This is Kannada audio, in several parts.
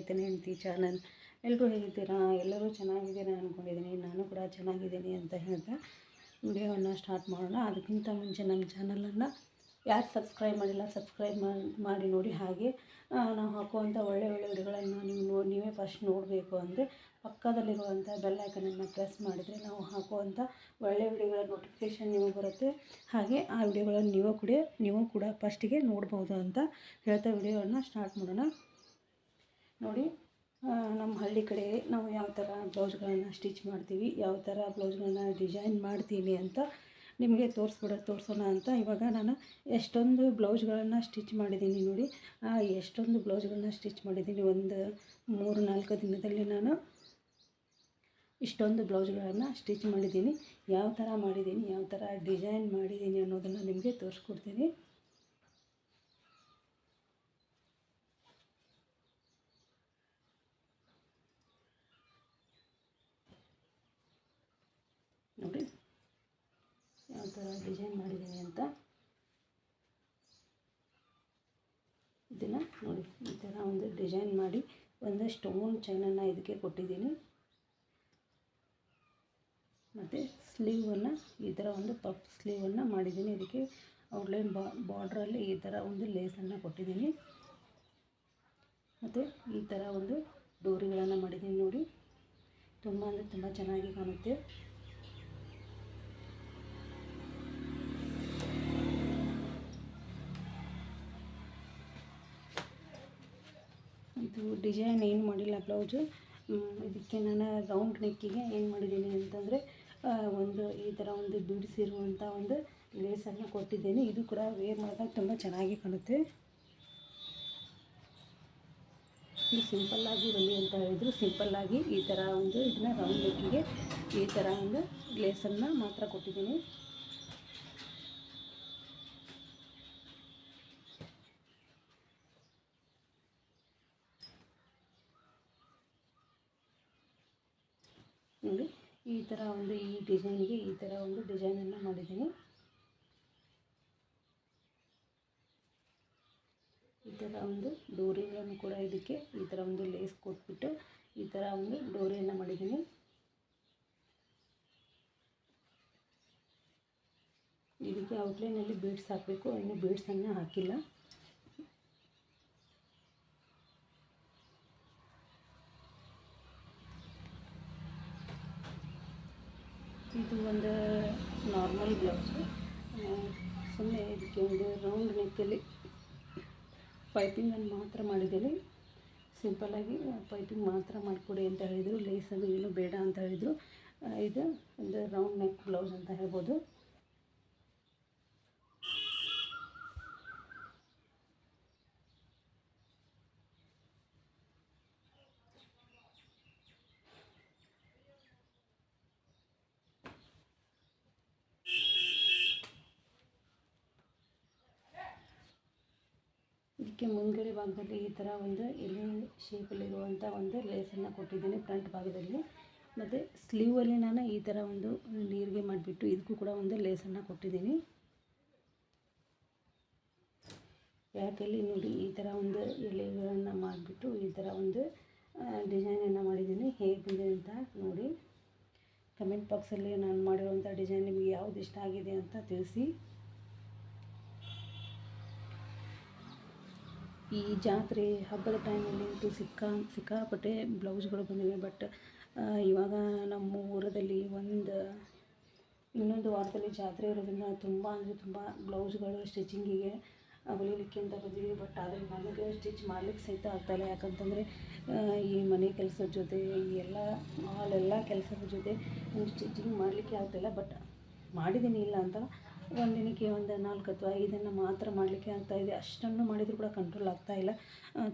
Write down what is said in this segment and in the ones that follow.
ರೈತನ ಹೆಂಡತಿ ಚಾನಲ್. ಎಲ್ಲರೂ ಹೇಗಿದ್ದೀರಾ ಎಲ್ಲರೂ ಚೆನ್ನಾಗಿದ್ದೀರಾ ಅಂದ್ಕೊಂಡಿದ್ದೀನಿ ನಾನು ಕೂಡ ಚೆನ್ನಾಗಿದ್ದೀನಿ ಅಂತ ಹೇಳ್ತಾ ವಿಡಿಯೋವನ್ನು ಸ್ಟಾರ್ಟ್ ಮಾಡೋಣ. ಅದಕ್ಕಿಂತ ಮುಂಚೆ ನಮ್ಮ ಚಾನಲನ್ನು ಯಾರು ಸಬ್ಸ್ಕ್ರೈಬ್ ಮಾಡಿಲ್ಲ, ಸಬ್ಸ್ಕ್ರೈಬ್ ಮಾಡಿ ನೋಡಿ ಹಾಗೆ. ನಾವು ಹಾಕುವಂಥ ಒಳ್ಳೆ ಒಳ್ಳೆ ವಿಡಿಯೋಗಳನ್ನು ನೀವು ನೋ, ನೀವೇ ಫಸ್ಟ್ ನೋಡಬೇಕು ಅಂದರೆ ಪಕ್ಕದಲ್ಲಿರುವಂಥ ಬೆಲ್ಲೈಕನನ್ನು ಪ್ರೆಸ್ ಮಾಡಿದರೆ ನಾವು ಹಾಕುವಂಥ ಒಳ್ಳೆ ವಿಡಿಯೋಗಳ ನೋಟಿಫಿಕೇಷನ್ ನಿಮಗೆ ಬರುತ್ತೆ. ಹಾಗೆ ಆ ವಿಡಿಯೋಗಳನ್ನು ನೀವು ಕೂಡ ನೀವು ಕೂಡ ಫಸ್ಟಿಗೆ ನೋಡ್ಬೋದು ಅಂತ ಹೇಳ್ತಾ ವಿಡಿಯೋವನ್ನು ಸ್ಟಾರ್ಟ್ ಮಾಡೋಣ. ನೋಡಿ ನಮ್ಮ ಹಳ್ಳಿ ಕಡೆ ನಾವು ಯಾವ ಥರ ಬ್ಲೌಸ್ಗಳನ್ನು ಸ್ಟಿಚ್ ಮಾಡ್ತೀವಿ, ಯಾವ ಥರ ಬ್ಲೌಸ್ಗಳನ್ನ ಡಿಸೈನ್ ಮಾಡ್ತೀನಿ ಅಂತ ನಿಮಗೆ ತೋರಿಸ್ಬಿಡ ತೋರಿಸೋಣ ಅಂತ ಇವಾಗ ನಾನು ಎಷ್ಟೊಂದು ಬ್ಲೌಸ್ಗಳನ್ನು ಸ್ಟಿಚ್ ಮಾಡಿದ್ದೀನಿ ನೋಡಿ. ಎಷ್ಟೊಂದು ಬ್ಲೌಸ್ಗಳನ್ನ ಸ್ಟಿಚ್ ಮಾಡಿದ್ದೀನಿ. ಒಂದು ಮೂರು, ನಾಲ್ಕು ದಿನದಲ್ಲಿ ನಾನು ಇಷ್ಟೊಂದು ಬ್ಲೌಸ್ಗಳನ್ನು ಸ್ಟಿಚ್ ಮಾಡಿದ್ದೀನಿ. ಯಾವ ಥರ ಮಾಡಿದ್ದೀನಿ, ಯಾವ ಥರ ಡಿಸೈನ್ ಮಾಡಿದ್ದೀನಿ ಅನ್ನೋದನ್ನು ನಿಮಗೆ ತೋರಿಸ್ಕೊಡ್ತೀನಿ ನೋಡಿ ಯಾವ ಥರ ಡಿಸೈನ್ ಮಾಡಿದ್ದೀನಿ ಅಂತ. ಇದನ್ನು ನೋಡಿ, ಈ ಥರ ಒಂದು ಡಿಸೈನ್ ಮಾಡಿ ಒಂದು ಸ್ಟೋನ್ ಚೈನನ್ನು ಇದಕ್ಕೆ ಕೊಟ್ಟಿದ್ದೀನಿ. ಮತ್ತು ಸ್ಲೀವನ್ನು, ಈ ಥರ ಒಂದು ಪಫ್ ಸ್ಲೀವನ್ನು ಮಾಡಿದ್ದೀನಿ. ಇದಕ್ಕೆ ಔಟ್ಲೈನ್ ಬಾ, ಬಾರ್ಡ್ರಲ್ಲಿ ಈ ಥರ ಒಂದು ಲೇಸನ್ನು ಕೊಟ್ಟಿದ್ದೀನಿ. ಮತ್ತು ಈ ಥರ ಒಂದು ಡೋರಿಗಳನ್ನು ಮಾಡಿದ್ದೀನಿ ನೋಡಿ. ತುಂಬ ಅಂದರೆ ತುಂಬ ಚೆನ್ನಾಗಿ ಕಾಣುತ್ತೆ. ಇದು ಡಿಸೈನ್ ಏನು ಮಾಡಿಲ್ಲ ಬ್ಲೌಸು. ಇದಕ್ಕೆ ನಾನು ರೌಂಡ್ ನೆಕ್ಕಿಗೆ ಏನು ಮಾಡಿದ್ದೀನಿ ಅಂತಂದರೆ ಒಂದು ಈ ಥರ ಒಂದು ಬಿಡಿಸಿರುವಂಥ ಒಂದು ಲೇಸನ್ನು ಕೊಟ್ಟಿದ್ದೀನಿ. ಇದು ಕೂಡ ವೇರ್ ಮಾಡಿದಾಗ ತುಂಬ ಚೆನ್ನಾಗಿ ಕಾಣುತ್ತೆ. ಇದು ಸಿಂಪಲ್ಲಾಗಿ ಬನ್ನಿ ಅಂತ ಹೇಳಿದ್ರು. ಸಿಂಪಲ್ಲಾಗಿ ಈ ಥರ ಒಂದು ಇದನ್ನ ರೌಂಡ್ ನೆಕ್ಕಿಗೆ ಈ ಥರ ಒಂದು ಲೇಸನ್ನು ಮಾತ್ರ ಕೊಟ್ಟಿದ್ದೀನಿ ನೋಡಿ ಈ ಥರ ಒಂದು ಈ ಡಿಸೈನ್ಗೆ ಈ ಥರ ಒಂದು ಡಿಸೈನನ್ನು ಮಾಡಿದ್ದೀನಿ. ಈ ಥರ ಒಂದು ಡೋರಿಗಳನ್ನು ಕೂಡ ಇದಕ್ಕೆ ಈ ಥರ ಒಂದು ಲೇಸ್ ಕೊಟ್ಬಿಟ್ಟು ಈ ಥರ ಒಂದು ಡೋರಿಯನ್ನು ಮಾಡಿದ್ದೀನಿ. ಇದಕ್ಕೆ ಔಟ್ಲೈನಲ್ಲಿ ಬೀಡ್ಸ್ ಹಾಕಬೇಕು, ಇನ್ನು ಬೀಡ್ಸನ್ನು ಹಾಕಿಲ್ಲ ಇದು ಒಂದು ನಾರ್ಮಲ್ ಬ್ಲೌಸು ಸುಮ್ಮನೆ ಇದಕ್ಕೆ ಒಂದು ರೌಂಡ್ ನೆಕ್ಕಲ್ಲಿ ಪೈಪಿಂಗನ್ನು ಮಾತ್ರ ಮಾಡಿದ್ದೀನಿ. ಸಿಂಪಲ್ಲಾಗಿ ಪೈಪಿಂಗ್ ಮಾತ್ರ ಮಾಡಿಕೊಡಿ ಅಂತ ಹೇಳಿದರು. ಲೇಸ್ ಅದು ಏನು ಬೇಡ ಅಂತ ಹೇಳಿದರು. ಇದು ಒಂದು ರೌಂಡ್ ನೆಕ್ ಬ್ಲೌಸ್ ಅಂತ ಹೇಳ್ಬೋದು. ಇದಕ್ಕೆ ಮುಂದ್ಗಡೆ ಭಾಗದಲ್ಲಿ ಈ ಥರ ಒಂದು ಎಲೆ ಶೇಪಲ್ಲಿರುವಂಥ ಒಂದು ಲೇಸನ್ನು ಕೊಟ್ಟಿದ್ದೀನಿ ಫ್ರಂಟ್ ಭಾಗದಲ್ಲಿ. ಮತ್ತು ಸ್ಲೀವಲ್ಲಿ ನಾನು ಈ ಥರ ಒಂದು ನೀರಿಗೆ ಮಾಡಿಬಿಟ್ಟು ಇದಕ್ಕೂ ಕೂಡ ಒಂದು ಲೇಸನ್ನು ಕೊಟ್ಟಿದ್ದೀನಿ. ಬ್ಯಾಕಲ್ಲಿ ನೋಡಿ ಈ ಥರ ಒಂದು ಎಲೆಗಳನ್ನು ಮಾಡಿಬಿಟ್ಟು ಈ ಥರ ಒಂದು ಡಿಸೈನನ್ನು ಮಾಡಿದ್ದೀನಿ. ಹೇಗಿದೆ ಅಂತ ನೋಡಿ. ಕಮೆಂಟ್ ಬಾಕ್ಸಲ್ಲಿ ನಾನು ಮಾಡಿರುವಂಥ ಡಿಸೈನ್ ನಿಮಗೆ ಯಾವುದು ಇಷ್ಟ ಆಗಿದೆ ಅಂತ ತಿಳಿಸಿ. ಈ ಜಾತ್ರೆ ಹಬ್ಬದ ಟೈಮಲ್ಲಿ ಅಂತೂ ಸಿಕ್ಕಾ, ಸಿಕ್ಕಾಪಟ್ಟೆ ಬ್ಲೌಸ್ಗಳು ಬಂದಿವೆ. ಬಟ್ ಇವಾಗ ನಮ್ಮ ಊರದಲ್ಲಿ ಒಂದು, ಇನ್ನೊಂದು ವಾರದಲ್ಲಿ ಜಾತ್ರೆ ಇರೋದ್ರಿಂದ ತುಂಬ ಅಂದರೆ ತುಂಬ ಬ್ಲೌಸ್ಗಳು ಸ್ಟಿಚಿಂಗಿಗೆ ಹೊಲಿಲಿಕ್ಕೆ ಅಂತ ಬಂದಿವೆ. ಬಟ್ ಆದರೆ ನನಗೆ ಸ್ಟಿಚ್ ಮಾಡಲಿಕ್ಕೆ ಸಹಿತ ಆಗ್ತಾಯಿಲ್ಲ ಯಾಕಂತಂದರೆ ಈ ಮನೆ ಕೆಲಸದ ಜೊತೆ, ಈ ಎಲ್ಲ ಆಲ್ ಎಲ್ಲ ಕೆಲಸದ ಜೊತೆ ಸ್ಟಿಚಿಂಗ್ ಮಾಡಲಿಕ್ಕೆ ಆಗ್ತಾಯಿಲ್ಲ ಬಟ್ ಮಾಡಿದ್ದೀನಿ ಇಲ್ಲ ಅಂತ ಒಂದು ದಿನಕ್ಕೆ ಒಂದು ನಾಲ್ಕು ಅಥವಾ ಐದನ್ನು ಮಾತ್ರ ಮಾಡಲಿಕ್ಕೆ ಆಗ್ತಾಯಿದೆ ಅಷ್ಟನ್ನು ಮಾಡಿದರೂ ಕೂಡ ಕಂಟ್ರೋಲ್ ಆಗ್ತಾ ಇಲ್ಲ.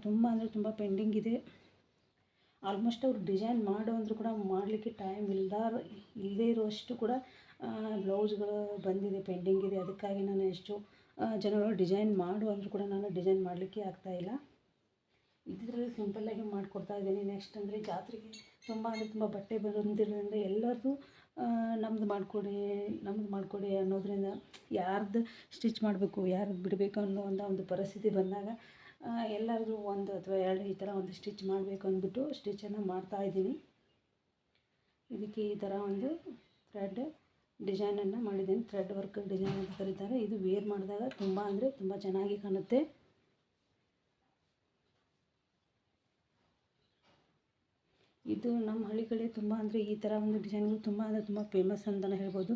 ತುಂಬ ಅಂದರೆ ತುಂಬ ಪೆಂಡಿಂಗ್ ಇದೆ. ಆಲ್ಮೋಸ್ಟ್ ಅವ್ರು ಡಿಸೈನ್ ಮಾಡು ಅಂದರೂ ಕೂಡ ಮಾಡಲಿಕ್ಕೆ ಟೈಮ್ ಇಲ್ದಾರ ಇಲ್ಲದೇ ಇರುವಷ್ಟು ಕೂಡ ಬ್ಲೌಸ್ಗಳು ಬಂದಿದೆ ಪೆಂಡಿಂಗ್ ಇದೆ. ಅದಕ್ಕಾಗಿ ನಾನು ಎಷ್ಟು ಜನಗಳು ಡಿಸೈನ್ ಮಾಡು ಅಂದರೂ ಕೂಡ ನಾನು ಡಿಸೈನ್ ಮಾಡಲಿಕ್ಕೆ ಆಗ್ತಾಯಿಲ್ಲ ಇದರಲ್ಲಿ ಸಿಂಪಲ್ಲಾಗಿ ಮಾಡಿಕೊಡ್ತಾ ಇದ್ದೀನಿ. ನೆಕ್ಸ್ಟ್ ಅಂದರೆ ಜಾತ್ರೆಗೆ ತುಂಬ ಅಂದರೆ ತುಂಬ ಬಟ್ಟೆ ಬಂದಿರೋದ್ರಿಂದ ಎಲ್ಲರದು ನಮ್ದು ಮಾಡಿಕೊಡಿ ನಮ್ದು ಮಾಡಿಕೊಡಿ ಅನ್ನೋದರಿಂದ ಯಾರ್ದು ಸ್ಟಿಚ್ ಮಾಡಬೇಕು, ಯಾರ್ದು ಬಿಡಬೇಕು ಅನ್ನೋ ಒಂದು ಒಂದು ಪರಿಸ್ಥಿತಿ ಬಂದಾಗ ಎಲ್ಲರಿಗೂ ಒಂದು ಅಥವಾ ಎರಡು ಈ ಥರ ಒಂದು ಸ್ಟಿಚ್ ಮಾಡಬೇಕು ಅಂದ್ಬಿಟ್ಟು ಸ್ಟಿಚನ್ನು ಮಾಡ್ತಾಯಿದ್ದೀನಿ ಇದಕ್ಕೆ ಈ ಥರ ಒಂದು ಥ್ರೆಡ್ ಡಿಸೈನನ್ನು ಮಾಡಿದ್ದೀನಿ. ಥ್ರೆಡ್ ವರ್ಕ್ ಡಿಸೈನ್ ಅಂತ ಕರೀತಾರೆ. ಇದು ವೇರ್ ಮಾಡಿದಾಗ ತುಂಬ ಅಂದರೆ ತುಂಬ ಚೆನ್ನಾಗಿ ಕಾಣುತ್ತೆ. ಇದು ನಮ್ಮ ಹಳ್ಳಿಗಳಲ್ಲಿ ತುಂಬ ಅಂದರೆ ಈ ಥರ ಒಂದು ಡಿಸೈನ್ಗಳು ತುಂಬ ಅಂದರೆ ತುಂಬ ಫೇಮಸ್ ಅಂತಲೇ ಹೇಳ್ಬೋದು.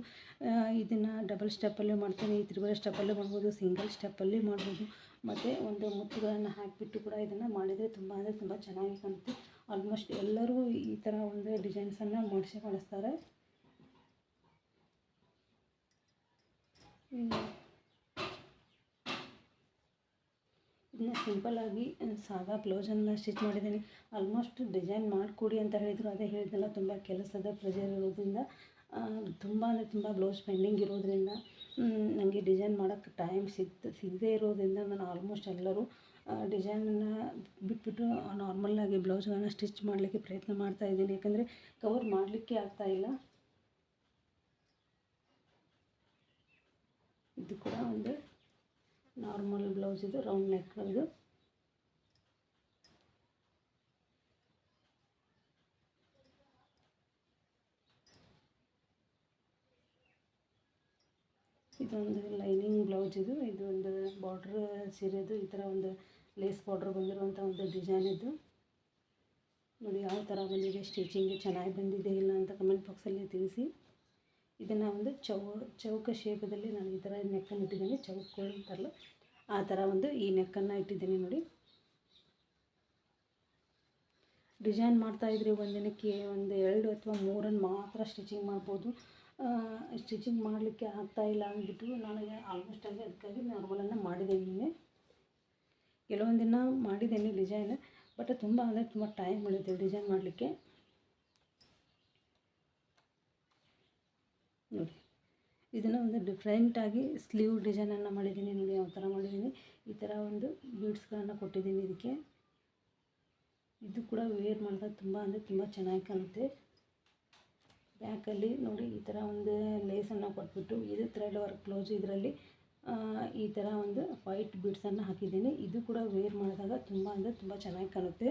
ಇದನ್ನು ಡಬಲ್ ಸ್ಟೆಪ್ಪಲ್ಲೇ ಮಾಡ್ತೀನಿ ತ್ರಿಬಲ್ ಸ್ಟೆಪ್ಪಲ್ಲೂ ಮಾಡ್ಬೋದು ಸಿಂಗಲ್ ಸ್ಟೆಪ್ಪಲ್ಲಿ ಮಾಡ್ಬೋದು. ಮತ್ತು ಒಂದು ಮುತ್ತುಗಳನ್ನು ಹಾಕಿಬಿಟ್ಟು ಕೂಡ ಇದನ್ನು ಮಾಡಿದರೆ ತುಂಬ ಅಂದರೆ ತುಂಬ ಚೆನ್ನಾಗಿ ಕಾಣುತ್ತೆ. ಆಲ್ಮೋಸ್ಟ್ ಎಲ್ಲರೂ ಈ ಥರ ಒಂದು ಡಿಸೈನ್ಸನ್ನು ಮಾಡಿಸಿ ಮಾಡಿಸ್ತಾರೆ ಇದನ್ನ ಸಿಂಪಲ್ಲಾಗಿ ಸಾದಾ ಬ್ಲೌಸನ್ನು ಸ್ಟಿಚ್ ಮಾಡಿದ್ದೀನಿ. ಆಲ್ಮೋಸ್ಟ್ ಡಿಸೈನ್ ಮಾಡಿಕೊಡಿ ಅಂತ ಹೇಳಿದರು. ಅದೇ ಹೇಳಿದ್ನಲ್ಲ, ತುಂಬ ಕೆಲಸದ ಪ್ರೆಷರ್ ಇರೋದ್ರಿಂದ ತುಂಬ ಅಂದರೆ ತುಂಬ ಬ್ಲೌಸ್ ಪೆಂಡಿಂಗ್ ಇರೋದ್ರಿಂದ ನನಗೆ ಡಿಸೈನ್ ಮಾಡೋಕ್ಕೆ ಟೈಮ್ ಸಿಗ್ತ, ಸಿಗದೇ ಇರೋದ್ರಿಂದ ನಾನು ಆಲ್ಮೋಸ್ಟ್ ಎಲ್ಲರೂ ಡಿಸೈನನ್ನು ಬಿಟ್ಬಿಟ್ಟು ನಾರ್ಮಲ್ಲಾಗಿ ಬ್ಲೌಸ್ಗಳನ್ನ ಸ್ಟಿಚ್ ಮಾಡಲಿಕ್ಕೆ ಪ್ರಯತ್ನ ಮಾಡ್ತಾ ಇದ್ದೀನಿ. ಯಾಕಂದರೆ ಕವರ್ ಮಾಡಲಿಕ್ಕೆ ಆಗ್ತಾಯಿಲ್ಲ ಇದು ಕೂಡ ಒಂದು ನಾರ್ಮಲ್ ಬ್ಲೌಸ್ ಇದು ರೌಂಡ್ ನೆಕ್ ಇದು. ಇದೊಂದು ಲೈನಿಂಗ್ ಬ್ಲೌಸ್ ಇದು ಇದು ಒಂದು ಬಾರ್ಡ್ರ್ ಸೀರೆದು, ಈ ಥರ ಒಂದು ಲೇಸ್ ಬಾರ್ಡ್ರ್ ಬಂದಿರುವಂಥ ಒಂದು ಡಿಸೈನ್ ಇದು. ನೋಡಿ, ಯಾವ ಥರ ಬಂದಿದೆ ಸ್ಟಿಚಿಂಗ್ ಚೆನ್ನಾಗಿ ಬಂದಿದೆ ಇಲ್ಲ ಅಂತ ಕಮೆಂಟ್ ಬಾಕ್ಸಲ್ಲಿ ತಿಳಿಸಿ. ಇದನ್ನು ಒಂದು ಚೌ, ಚೌಕ ಶೇಪದಲ್ಲಿ ನಾನು ಈ ಥರ ನೆಕ್ಕನ್ನು ಇಟ್ಟಿದ್ದೀನಿ. ಚೌಕ ಅಂತಾರಲ್ಲ, ಆ ಥರ ಒಂದು ಈ ನೆಕ್ಕನ್ನು ಇಟ್ಟಿದ್ದೀನಿ ನೋಡಿ. ಡಿಸೈನ್ ಮಾಡ್ತಾಯಿದ್ರೆ ಒಂದು ಒಂದಿನಕ್ಕೆ ಒಂದು ಎರಡು ಅಥವಾ ಮೂರನ್ನು ಮಾತ್ರ ಸ್ಟಿಚಿಂಗ್ ಮಾಡ್ಬೋದು. ಸ್ಟಿಚಿಂಗ್ ಮಾಡಲಿಕ್ಕೆ ಆಗ್ತಾಯಿಲ್ಲ ಅಂದ್ಬಿಟ್ಟು ನನಗೆ ಆಲ್ಮೋಸ್ಟ್ ಆಗಿ ಅದಕ್ಕಾಗಿ ನಾರ್ಮಲನ್ನು ಮಾಡಿದ್ದೀನಿ ಕೆಲವೊಂದಿನ ಮಾಡಿದ್ದೇನೆ ಮಾಡಿದ್ದೀನಿ ಡಿಸೈನ್, ಬಟ್ ತುಂಬ ಅಂದರೆ ತುಂಬ ಟೈಮ್ ಉಳಿಯುತ್ತೆ ಡಿಸೈನ್ ಮಾಡಲಿಕ್ಕೆ. ನೋಡಿ. ಇದನ್ನು ಒಂದು ಡಿಫ್ರೆಂಟಾಗಿ ಸ್ಲೀವ್ ಡಿಸೈನನ್ನು ಮಾಡಿದ್ದೀನಿ ನೋಡಿ, ಯಾವ ಥರ ಮಾಡಿದ್ದೀನಿ. ಈ ಥರ ಒಂದು ಬೀಡ್ಸ್ಗಳನ್ನು ಕೊಟ್ಟಿದ್ದೀನಿ ಇದಕ್ಕೆ. ಇದು ಕೂಡ ವೇರ್ ಮಾಡಿದಾಗ ತುಂಬ ಅಂದರೆ ತುಂಬ ಚೆನ್ನಾಗಿ ಕಾಣುತ್ತೆ. ಬ್ಯಾಕಲ್ಲಿ ನೋಡಿ ಈ ಥರ ಒಂದು ಲೇಸನ್ನು ಕೊಟ್ಬಿಟ್ಟು, ಇದು ಥ್ರೆಡ್ ವರ್ಕ್ ಕ್ಲೋಸ್ ಇದರಲ್ಲಿ ಈ ಥರ ಒಂದು ವೈಟ್ ಬೀಡ್ಸನ್ನು ಹಾಕಿದ್ದೀನಿ. ಇದು ಕೂಡ ವೇರ್ ಮಾಡಿದಾಗ ತುಂಬ ಅಂದರೆ ತುಂಬ ಚೆನ್ನಾಗಿ ಕಾಣುತ್ತೆ.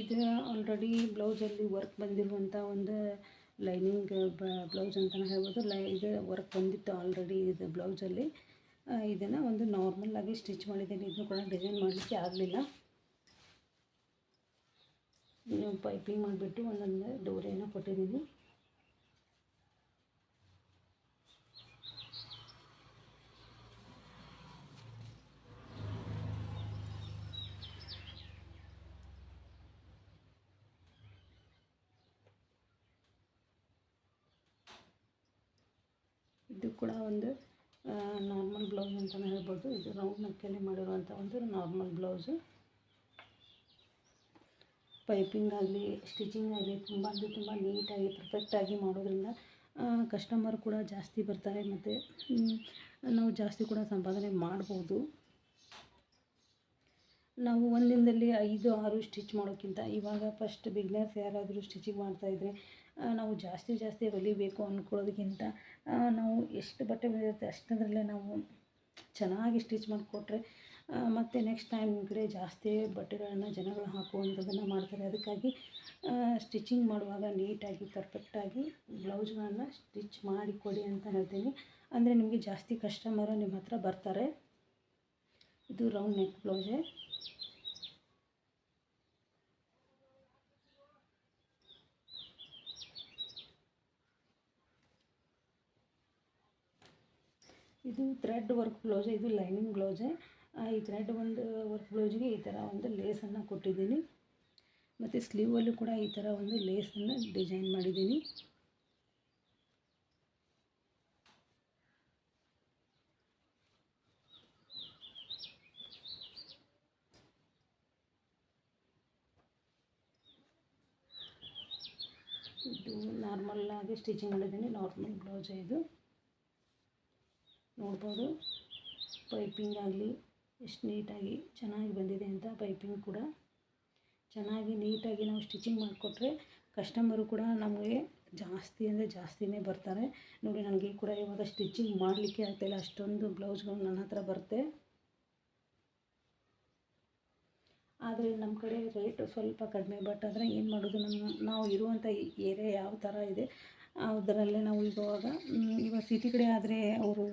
ಇದು ಆಲ್ರೆಡಿ ಬ್ಲೌಸಲ್ಲಿ ವರ್ಕ್ ಬಂದಿರುವಂಥ ಒಂದು ಲೈನಿಂಗ್ ಬ್ಲೌಸ್ ಅಂತಲೇ ಹೇಳ್ಬೋದು. ಲೈ, ಇದು ವರ್ಕ್ ಬಂದಿತ್ತು ಆಲ್ರೆಡಿ ಇದು ಬ್ಲೌಸಲ್ಲಿ ಇದನ್ನು ಒಂದು ನಾರ್ಮಲ್ಲಾಗಿ ಸ್ಟಿಚ್ ಮಾಡಿದ್ದೀನಿ. ಇದನ್ನು ಕೂಡ ಡಿಸೈನ್ ಮಾಡಲಿಕ್ಕೆ ಆಗಲಿಲ್ಲ. ಪೈಪಿಂಗ್ ಮಾಡಿಬಿಟ್ಟು ಒಂದೊಂದು ಡೋರಿಯನ್ನು ಕೊಟ್ಟಿದ್ದೀನಿ ಇದು ಕೂಡ ಒಂದು ನಾರ್ಮಲ್ ಬ್ಲೌಸ್ ಅಂತಲೇ ಹೇಳ್ಬೋದು. ಇದು ರೌಂಡ್ ನೆಕ್ಕಲ್ಲಿ ಮಾಡಿರುವಂಥ ಒಂದು ನಾರ್ಮಲ್ ಬ್ಲೌಸು ಪೈಪಿಂಗ್ ಆಗಲಿ ಸ್ಟಿಚಿಂಗ್ ಆಗಲಿ ತುಂಬ ಅಂದರೆ ತುಂಬ ನೀಟಾಗಿ ಪರ್ಫೆಕ್ಟಾಗಿ ಮಾಡೋದ್ರಿಂದ ಕಸ್ಟಮರ್ ಕೂಡ ಜಾಸ್ತಿ ಬರ್ತಾರೆ ಮತ್ತು ನಾವು ಜಾಸ್ತಿ ಕೂಡ ಸಂಪಾದನೆ ಮಾಡ್ಬೋದು. ನಾವು ಒಂದಿನದಲ್ಲಿ ಐದು, ಆರು ಸ್ಟಿಚ್ ಮಾಡೋಕ್ಕಿಂತ ಇವಾಗ ಫಸ್ಟ್ ಬಿಗ್ನರ್ಸ್ ಯಾರಾದರೂ ಸ್ಟಿಚಿಂಗ್ ಮಾಡ್ತಾಯಿದ್ರೆ ನಾವು ಜಾಸ್ತಿ ಜಾಸ್ತಿ ಹೊಲಿಬೇಕು ಅಂದ್ಕೊಳ್ಳೋದಕ್ಕಿಂತ ನಾವು ಎಷ್ಟು ಬಟ್ಟೆ ಬಂದಿರುತ್ತೆ ಅಷ್ಟದರಲ್ಲೇ ನಾವು ಚೆನ್ನಾಗಿ ಸ್ಟಿಚ್ ಮಾಡಿಕೊಟ್ರೆ ಮತ್ತು ನೆಕ್ಸ್ಟ್ ಟೈಮ್ ಕಡೆ ಜಾಸ್ತಿ ಬಟ್ಟೆಗಳನ್ನು ಜನಗಳು ಹಾಕುವಂಥದ್ದನ್ನು ಮಾಡ್ತಾರೆ. ಅದಕ್ಕಾಗಿ ಸ್ಟಿಚಿಂಗ್ ಮಾಡುವಾಗ ನೀಟಾಗಿ ಪರ್ಫೆಕ್ಟಾಗಿ ಬ್ಲೌಸ್ಗಳನ್ನು ಸ್ಟಿಚ್ ಮಾಡಿಕೊಡಿ ಅಂತ ಹೇಳ್ತೀನಿ. ಅಂದರೆ ನಿಮಗೆ ಜಾಸ್ತಿ ಕಸ್ಟಮರು ನಿಮ್ಮ ಹತ್ರ ಬರ್ತಾರೆ. ಇದು ರೌಂಡ್ ನೆಕ್ ಬ್ಲೌಸೇ. ಇದು ಥ್ರೆಡ್ ವರ್ಕ್ ಬ್ಲೌಸ್ ಇದು ಲೈನಿಂಗ್ ಬ್ಲೌಸೇ ಈ ಥ್ರೆಡ್ ಒಂದು ವರ್ಕ್ ಬ್ಲೌಸ್ಗೆ ಈ ಥರ ಒಂದು ಲೇಸನ್ನು ಕೊಟ್ಟಿದ್ದೀನಿ. ಮತ್ತು ಸ್ಲೀವಲ್ಲೂ ಕೂಡ ಈ ಥರ ಒಂದು ಲೇಸನ್ನು ಡಿಸೈನ್ ಮಾಡಿದ್ದೀನಿ. ಇದು ನಾರ್ಮಲ್ ಆಗಿ ಸ್ಟಿಚಿಂಗ್ ಮಾಡಿದ್ದೀನಿ ನಾರ್ಮಲ್ ಬ್ಲೌಸ್ ಇದು. ನೋಡ್ಬೋದು. ಪೈಪಿಂಗ್ ಆಗಲಿ, ಎಷ್ಟು ನೀಟಾಗಿ ಚೆನ್ನಾಗಿ ಬಂದಿದೆ ಅಂತ ಪೈಪಿಂಗ್ ಕೂಡ. ಚೆನ್ನಾಗಿ ನೀಟಾಗಿ ನಾವು ಸ್ಟಿಚಿಂಗ್ ಮಾಡಿಕೊಟ್ರೆ ಕಸ್ಟಮರು ಕೂಡ ನಮಗೆ ಜಾಸ್ತಿ ಅಂದರೆ ಜಾಸ್ತಿನೇ ಬರ್ತಾರೆ. ನೋಡಿ, ನನಗೆ ಕೂಡ ಇವಾಗ ಸ್ಟಿಚಿಂಗ್ ಮಾಡಲಿಕ್ಕೆ ಆಗ್ತಾಯಿಲ್ಲ ಅಷ್ಟೊಂದು ಬ್ಲೌಸ್ಗಳು ನನ್ನ ಹತ್ರ ಬರುತ್ತೆ. ಆದರೆ ನಮ್ಮ ಕಡೆ ರೇಟ್ ಸ್ವಲ್ಪ ಕಡಿಮೆ ಬಟ್ ಆದರೆ ಏನು ಮಾಡೋದು, ನಮ್ಮ ನಾವು ಇರುವಂಥ ಏರಿಯಾ ಯಾವ ಥರ ಇದೆ, ಅದರಲ್ಲೇ ನಾವು ಇವಾಗ ಇವಾಗ ಸಿಟಿ ಕಡೆ ಆದರೆ ಅವರು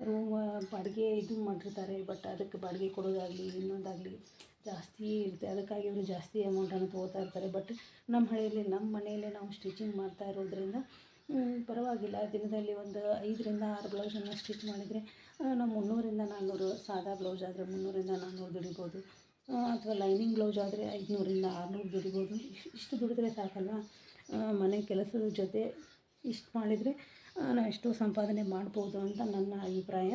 ರೂಮ್ ಬಾಡಿಗೆ ಇದು ಮಾಡಿರ್ತಾರೆ. ಬಟ್ ಅದಕ್ಕೆ ಬಾಡಿಗೆ ಕೊಡೋದಾಗಲಿ, ಇನ್ನೊಂದಾಗಲಿ ಜಾಸ್ತಿ ಇರುತ್ತೆ. ಅದಕ್ಕಾಗಿ ಅವರು ಜಾಸ್ತಿ ಅಮೌಂಟನ್ನು ತೊಗೋತಾ ಇರ್ತಾರೆ. ಬಟ್ ನಮ್ಮ ಹಳ್ಳಿಯಲ್ಲಿ, ನಮ್ಮ ಮನೆಯಲ್ಲೇ ನಾವು ಸ್ಟಿಚಿಂಗ್ ಮಾಡ್ತಾ ಇರೋದ್ರಿಂದ ಪರವಾಗಿಲ್ಲ. ದಿನದಲ್ಲಿ ಒಂದು ಐದರಿಂದ ಆರು ಬ್ಲೌಸನ್ನು ಸ್ಟಿಚ್ ಮಾಡಿದರೆ ನಾವು ಮುನ್ನೂರಿಂದ ನಾನ್ನೂರು ಸಾದಾ ಬ್ಲೌಸ್ ಆದರೆ ಮುನ್ನೂರಿಂದ ನಾನ್ನೂರು ದುಡಿಬೋದು. ಅಥವಾ ಲೈನಿಂಗ್ ಬ್ಲೌಸ್ ಆದರೆ ಐದುನೂರಿಂದ ಆರುನೂರು ದುಡಿಬೋದು. ಇಷ್ಟು ದುಡಿದ್ರೆ ಸಾಕಲ್ಲ ಮನೆ ಕೆಲಸದ ಜೊತೆ ಇಷ್ಟು ಮಾಡಿದರೆ ನಾವು ಎಷ್ಟೋ ಸಂಪಾದನೆ ಮಾಡ್ಬೋದು ಅಂತ ನನ್ನ ಅಭಿಪ್ರಾಯ.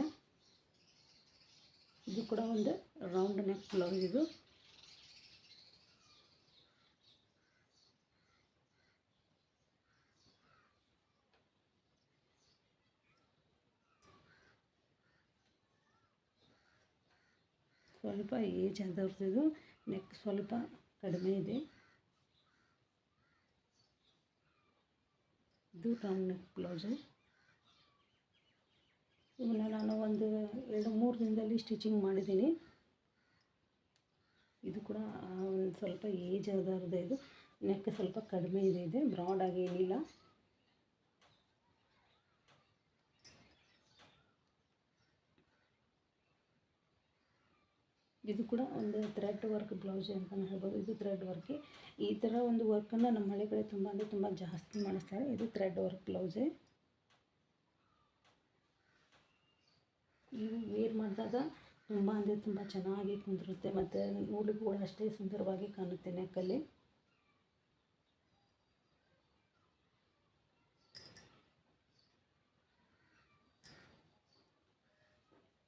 ಇದು ಕೂಡ ಒಂದು ರೌಂಡ್ ನೆಕ್ ಬ್ಲೌಸ್ ಇದು. ಸ್ವಲ್ಪ ಏಜ್ ಆದವ್ರದ್ದು ನೆಕ್ ಸ್ವಲ್ಪ ಕಡಿಮೆ ಇದೆ. ಇದು ರೌಂಡ್ ನೆಕ್ ಬ್ಲೌಸು. ಇವನ್ನ ನಾನು ಒಂದು ಎರಡು ಮೂರು ದಿನದಲ್ಲಿ ಸ್ಟಿಚಿಂಗ್ ಮಾಡಿದ್ದೀನಿ. ಇದು ಕೂಡ ಒಂದು ಸ್ವಲ್ಪ ಏಜ್ ಆದವ್ರದ್ದು ಇದು. ನೆಕ್ ಸ್ವಲ್ಪ ಕಡಿಮೆ ಇದೆ ಇದೆ ಬ್ರಾಡಾಗಿ ಏನಿಲ್ಲ ಇದು ಕೂಡ ಒಂದು ಥ್ರೆಡ್ ವರ್ಕ್ ಬ್ಲೌಸ್ ಅಂತಲೇ ಹೇಳ್ಬೋದು. ಇದು ಥ್ರೆಡ್ ವರ್ಕ್ ಈ ಥರ ಒಂದು ವರ್ಕನ್ನು ನಮ್ಮ ಹಳ್ಳಿ ಕಡೆ ತುಂಬ ಅಂದರೆ ತುಂಬ ಜಾಸ್ತಿ ಮಾಡಿಸ್ತಾರೆ. ಇದು ಥ್ರೆಡ್ ವರ್ಕ್ ಬ್ಲೌಸೇ. ಇವು ವೇರ್ ಮಾಡಿದಾಗ ತುಂಬ ಅಂದರೆ ತುಂಬ ಚೆನ್ನಾಗಿ ಕುಂದಿರುತ್ತೆ. ಮತ್ತು ನೋಡಲಿಕ್ಕೂ ಕೂಡ ಅಷ್ಟೇ ಸುಂದರವಾಗಿ ಕಾಣುತ್ತೆ ನೆಕ್ಕಲ್ಲಿ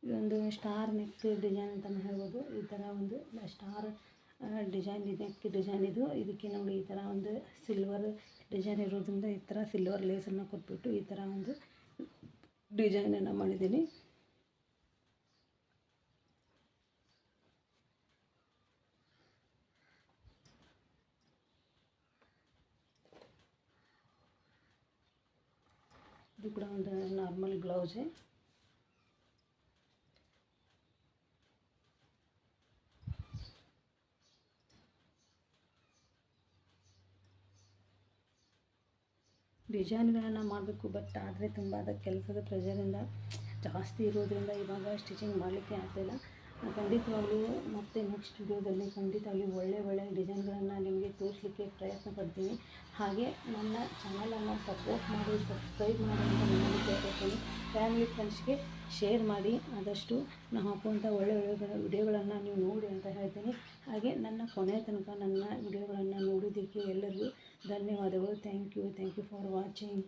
ಇದೊಂದು ಸ್ಟಾರ್ ನೆಕ್ ಡಿಸೈನ್ ಅಂತಲೇ ಹೇಳ್ಬೋದು. ಈ ಥರ ಒಂದು ಸ್ಟಾರ್ ಡಿಸೈನ್ ನೆಕ್ ಡಿಸೈನ್ ಇದು. ಇದಕ್ಕೆ ನೋಡಿ ಈ ಥರ ಒಂದು ಸಿಲ್ವರ್ ಡಿಸೈನ್ ಇರೋದ್ರಿಂದ ಈ ಥರ ಸಿಲ್ವರ್ ಲೇಸನ್ನು ಕೊಟ್ಬಿಟ್ಟು ಈ ಥರ ಒಂದು ಡಿಸೈನನ್ನು ಮಾಡಿದ್ದೀನಿ. ಇದು ಕೂಡ ಒಂದು ನಾರ್ಮಲ್ ಬ್ಲೌಸೇ ಡಿಸೈನ್ಗಳನ್ನು ಮಾಡಬೇಕು ಬಟ್ ಆದರೆ ತುಂಬ ಅದ ಕೆಲಸದ ಪ್ರೆಷರಿಂದ ಜಾಸ್ತಿ ಇರೋದರಿಂದ ಇವಾಗ ಸ್ಟಿಚಿಂಗ್ ಮಾಡಲಿಕ್ಕೆ ಆಗ್ತಾಯಿಲ್ಲ ಖಂಡಿತವಾಗಲೂ ಖಂಡಿತವಾಗ್ಲೂ ಮತ್ತೆ ನೆಕ್ಸ್ಟ್ ವಿಡಿಯೋದಲ್ಲಿ ಖಂಡಿತವಾಗಿಯೂ ಒಳ್ಳೆ ಒಳ್ಳೆ ಡಿಸೈನ್ಗಳನ್ನು ನಿಮಗೆ ತೋರಿಸಲಿಕ್ಕೆ ಪ್ರಯತ್ನ ಪಡ್ತೀನಿ. ಹಾಗೆ ನನ್ನ ಚಾನಲನ್ನು ಸಪೋರ್ಟ್ ಮಾಡಿ ಸಬ್ಸ್ಕ್ರೈಬ್ ಮಾಡಿ ಅಂತ ಕೇಳ್ಕೊತೀನಿ. ಫ್ಯಾಮಿಲಿ ಫ್ರೆಂಡ್ಸ್ಗೆ ಶೇರ್ ಮಾಡಿ, ಆದಷ್ಟು ನಾವು ಹಾಕುವಂಥ ಒಳ್ಳೆ ಒಳ್ಳೆ ವಿಡಿಯೋಗಳನ್ನು ನೀವು ನೋಡಿ ಅಂತ ಹೇಳ್ತೀನಿ. ಹಾಗೆ ನನ್ನ ಕೊನೆಯ ತನಕ ನನ್ನ ವಿಡಿಯೋಗಳನ್ನು ನೋಡೋದಕ್ಕೆ ಎಲ್ಲರಿಗೂ ಧನ್ಯವಾದಗಳು thank you thank you for watching